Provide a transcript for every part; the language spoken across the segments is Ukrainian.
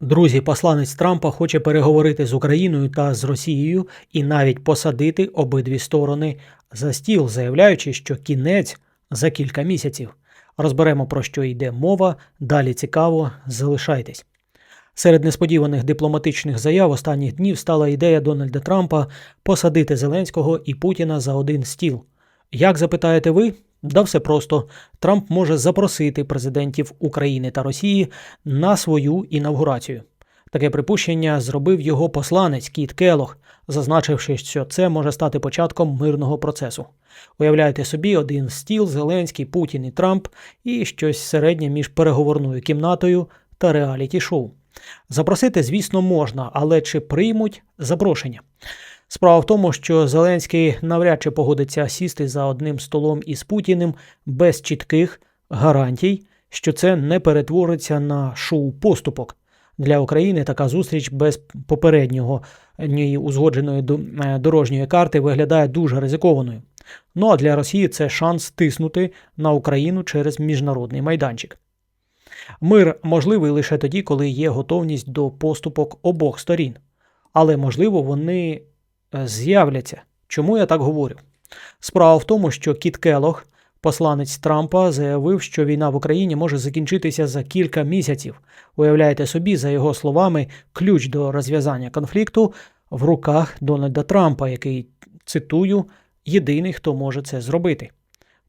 Друзі, посланець Трампа хоче переговорити з Україною та з Росією і навіть посадити обидві сторони за стіл, заявляючи, що кінець за кілька місяців. Розберемо про що йде мова. Далі цікаво, залишайтесь. Серед несподіваних дипломатичних заяв останніх днів стала ідея Дональда Трампа посадити Зеленського і Путіна за один стіл. Як запитаєте ви? Да все просто. Трамп може запросити президентів України та Росії на свою інавгурацію. Таке припущення зробив його посланець Кіт Келох, зазначивши, що це може стати початком мирного процесу. Уявляйте собі, один стіл Зеленський, Путін і Трамп, і щось середнє між переговорною кімнатою та реаліті-шоу. Запросити, звісно, можна, але чи приймуть запрошення? Справа в тому, що Зеленський навряд чи погодиться сісти за одним столом із Путіним без чітких гарантій, що це не перетвориться на шоу поступок. Для України така зустріч без попереднього узгодженої е, дорожньої карти виглядає дуже ризикованою. Ну а для Росії це шанс тиснути на Україну через міжнародний майданчик. Мир можливий лише тоді, коли є готовність до поступок обох сторін. Але можливо вони з'являться. Чому я так говорю? Справа в тому, що Кіт Келох, посланець Трампа, заявив, що війна в Україні може закінчитися за кілька місяців. Уявляєте собі, за його словами, ключ до розв'язання конфлікту в руках Дональда Трампа, який цитую, єдиний, хто може це зробити.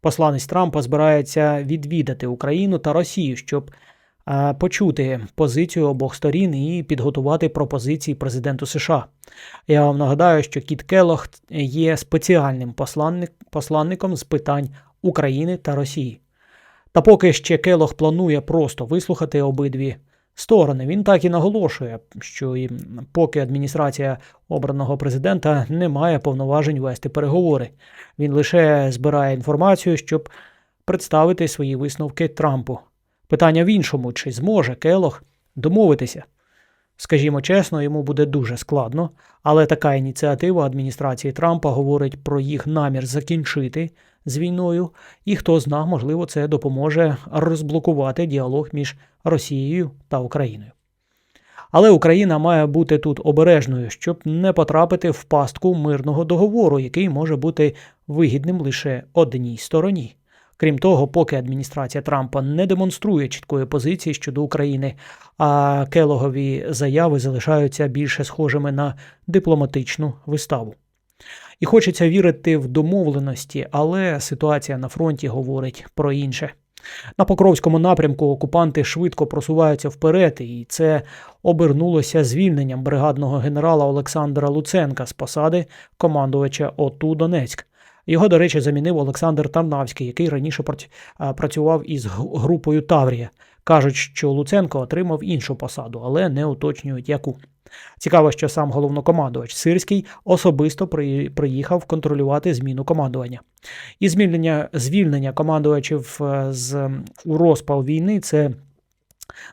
Посланець Трампа збирається відвідати Україну та Росію, щоб е, почути позицію обох сторін і підготувати пропозиції президенту США. Я вам нагадаю, що Кіт Келох є спеціальним посланник, посланником з питань України та Росії. Та поки ще Келох планує просто вислухати обидві сторони, він так і наголошує, що і поки адміністрація обраного президента не має повноважень вести переговори. Він лише збирає інформацію, щоб представити свої висновки Трампу. Питання в іншому, чи зможе Келох домовитися. Скажімо чесно, йому буде дуже складно, але така ініціатива адміністрації Трампа говорить про їх намір закінчити з війною, і хто зна, можливо, це допоможе розблокувати діалог між Росією та Україною. Але Україна має бути тут обережною, щоб не потрапити в пастку мирного договору, який може бути вигідним лише одній стороні. Крім того, поки адміністрація Трампа не демонструє чіткої позиції щодо України, а Келогові заяви залишаються більше схожими на дипломатичну виставу. І хочеться вірити в домовленості, але ситуація на фронті говорить про інше. На Покровському напрямку окупанти швидко просуваються вперед, і це обернулося звільненням бригадного генерала Олександра Луценка з посади командувача ОТУ Донецьк. Його, до речі, замінив Олександр Тарнавський, який раніше прац- працював із групою Таврія. Кажуть, що Луценко отримав іншу посаду, але не уточнюють яку. Цікаво, що сам головнокомандувач Сирський особисто приїхав контролювати зміну командування. І звільнення, звільнення командувачів е, з у розпал війни це.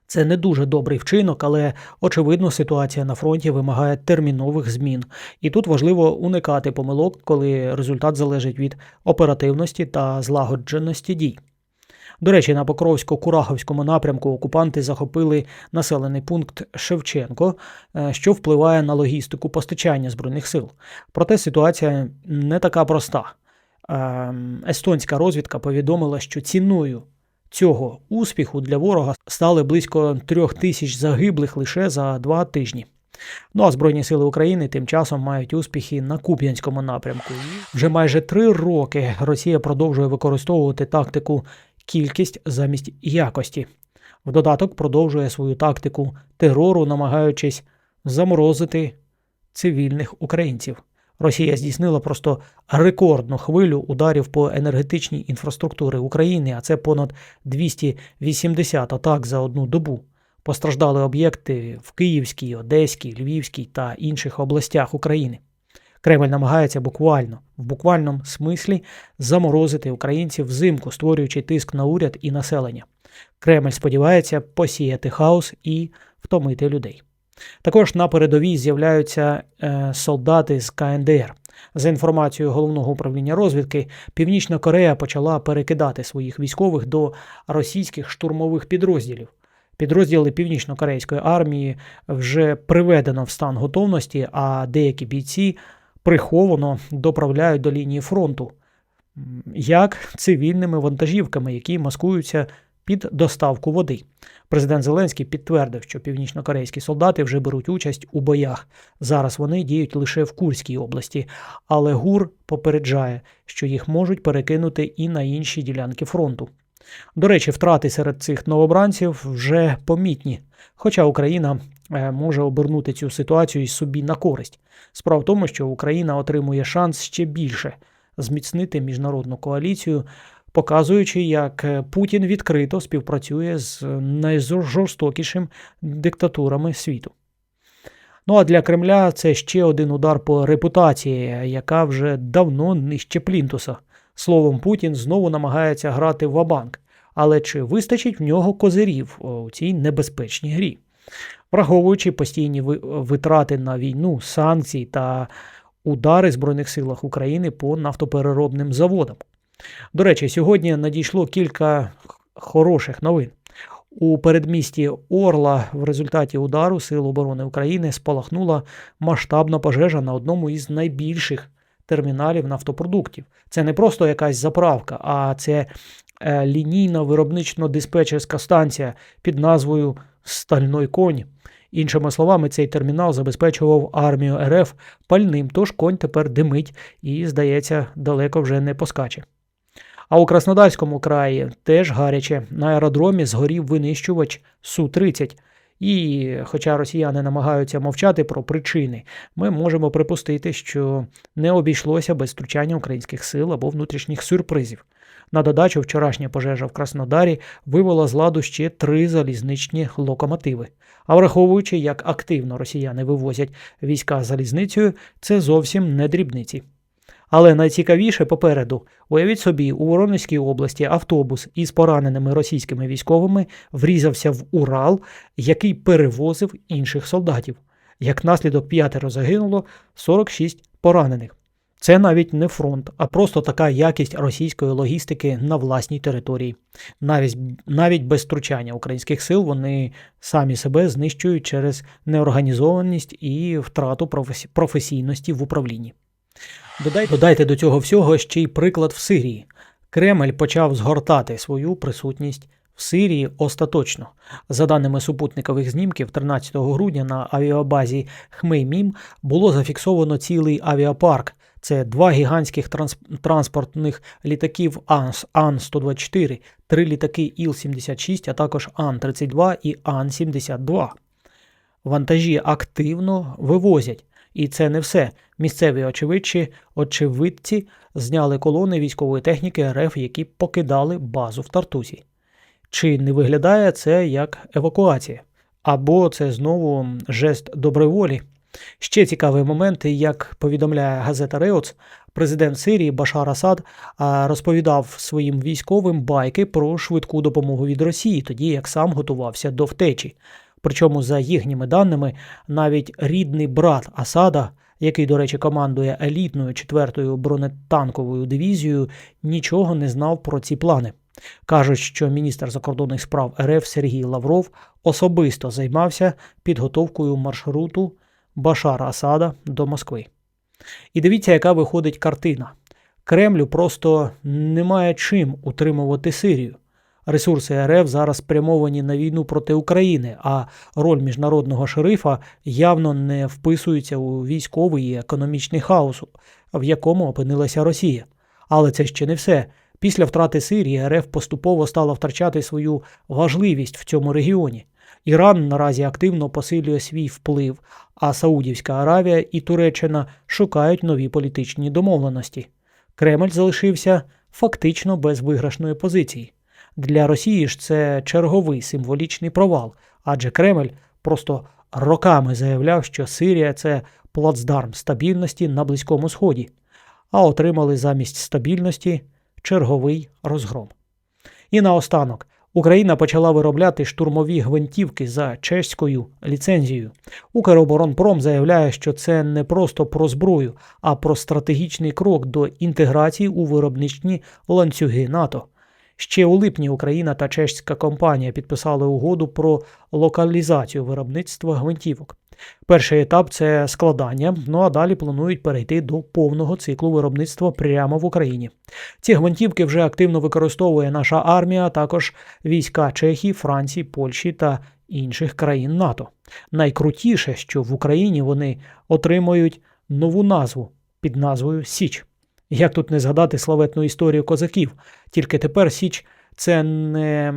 Це не дуже добрий вчинок, але очевидно ситуація на фронті вимагає термінових змін. І тут важливо уникати помилок, коли результат залежить від оперативності та злагодженості дій. До речі, на Покровсько-Кураховському напрямку окупанти захопили населений пункт Шевченко, е, що впливає на логістику постачання збройних сил. Проте ситуація не така проста. Ем, Естонська розвідка повідомила, що ціною цього успіху для ворога стали близько трьох тисяч загиблих лише за два тижні. Ну а Збройні сили України тим часом мають успіхи на Куп'янському напрямку. Вже майже три роки Росія продовжує використовувати тактику кількість замість якості. В додаток продовжує свою тактику терору, намагаючись заморозити цивільних українців. Росія здійснила просто рекордну хвилю ударів по енергетичній інфраструктурі України, а це понад 280 атак за одну добу. Постраждали об'єкти в Київській, Одеській, Львівській та інших областях України. Кремль намагається буквально, в буквальному смислі заморозити українців взимку, створюючи тиск на уряд і населення. Кремль сподівається посіяти хаос і втомити людей. Також на передовій з'являються е, солдати з КНДР. За інформацією головного управління розвідки, Північна Корея почала перекидати своїх військових до російських штурмових підрозділів. Підрозділи північно-корейської армії вже приведено в стан готовності, а деякі бійці приховано доправляють до лінії фронту, як цивільними вантажівками, які маскуються під доставку води. Президент Зеленський підтвердив, що північно-корейські солдати вже беруть участь у боях. Зараз вони діють лише в Курській області, але ГУР попереджає, що їх можуть перекинути і на інші ділянки фронту. До речі, втрати серед цих новобранців вже помітні, хоча Україна е, може обернути цю ситуацію і собі на користь. Справа в тому, що Україна отримує шанс ще більше зміцнити міжнародну коаліцію, показуючи, як е, Путін відкрито співпрацює з найжорстокішим диктатурами світу. Ну а для Кремля це ще один удар по репутації, яка вже давно нижче плінтуса. Словом, Путін знову намагається грати в абанк. Але чи вистачить в нього козирів у цій небезпечній грі? Враховуючи постійні витрати на війну, санкції та удари Збройних силах України по нафтопереробним заводам. До речі, сьогодні надійшло кілька хороших новин. У передмісті Орла в результаті удару Сил оборони України спалахнула масштабна пожежа на одному із найбільших терміналів нафтопродуктів. Це не просто якась заправка, а це е, лінійна виробнично-диспетчерська станція під назвою Стальной конь. Іншими словами, цей термінал забезпечував армію РФ пальним, тож конь тепер димить і, здається, далеко вже не поскаче. А у Краснодарському краї теж гаряче. На аеродромі згорів винищувач Су-30. І, хоча росіяни намагаються мовчати про причини, ми можемо припустити, що не обійшлося без втручання українських сил або внутрішніх сюрпризів. На додачу, вчорашня пожежа в Краснодарі вивела з ладу ще три залізничні локомотиви. А враховуючи, як активно росіяни вивозять війська залізницею, це зовсім не дрібниці. Але найцікавіше попереду. Уявіть собі, у Воронезькій області автобус із пораненими російськими військовими врізався в Урал, який перевозив інших солдатів. Як наслідок п'ятеро загинуло, 46 поранених. Це навіть не фронт, а просто така якість російської логістики на власній території. Навіть, навіть без втручання українських сил вони самі себе знищують через неорганізованість і втрату професійності в управлінні. Додайте, до цього всього ще й приклад в Сирії. Кремль почав згортати свою присутність в Сирії остаточно. За даними супутникових знімків, 13 грудня на авіабазі Хмеймім було зафіксовано цілий авіапарк. Це два гігантських транс- транспортних літаків АНС Ан-124, три літаки Іл-76, а також Ан-32 і Ан-72. Вантажі активно вивозять. І це не все. Місцеві очевидці, очевидці зняли колони військової техніки РФ, які покидали базу в Тартусі. Чи не виглядає це як евакуація? Або це знову жест доброволі? Ще цікавий момент, як повідомляє газета Реоц, президент Сирії Башар Асад розповідав своїм військовим байки про швидку допомогу від Росії, тоді як сам готувався до втечі. Причому, за їхніми даними, навіть рідний брат Асада, який, до речі, командує елітною 4-ю бронетанковою дивізією, нічого не знав про ці плани. Кажуть, що міністр закордонних справ РФ Сергій Лавров особисто займався підготовкою маршруту Башара Асада до Москви. І дивіться, яка виходить картина. Кремлю просто немає чим утримувати Сирію. Ресурси РФ зараз спрямовані на війну проти України, а роль міжнародного шерифа явно не вписується у військовий і економічний хаос, в якому опинилася Росія. Але це ще не все. Після втрати Сирії РФ поступово стала втрачати свою важливість в цьому регіоні. Іран наразі активно посилює свій вплив, а Саудівська Аравія і Туреччина шукають нові політичні домовленості. Кремль залишився фактично без виграшної позиції. Для Росії ж це черговий символічний провал, адже Кремль просто роками заявляв, що Сирія це плацдарм стабільності на Близькому Сході, а отримали замість стабільності черговий розгром. І наостанок. Україна почала виробляти штурмові гвинтівки за чеською ліцензією. Укроборонпром заявляє, що це не просто про зброю, а про стратегічний крок до інтеграції у виробничні ланцюги НАТО. Ще у липні Україна та чеська компанія підписали угоду про локалізацію виробництва гвинтівок. Перший етап це складання, ну а далі планують перейти до повного циклу виробництва прямо в Україні. Ці гвинтівки вже активно використовує наша армія, а також війська Чехії, Франції, Польщі та інших країн НАТО. Найкрутіше, що в Україні вони отримують нову назву під назвою Січ. Як тут не згадати славетну історію козаків? Тільки тепер Січ це не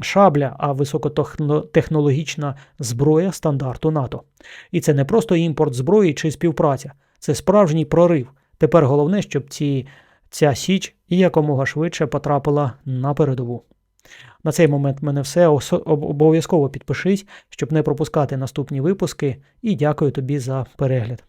шабля, а високотехнологічна зброя стандарту НАТО. І це не просто імпорт зброї чи співпраця, це справжній прорив. Тепер головне, щоб ці, ця Січ якомога швидше потрапила на передову. На цей момент в мене все. Обов'язково підпишись, щоб не пропускати наступні випуски. І дякую тобі за перегляд.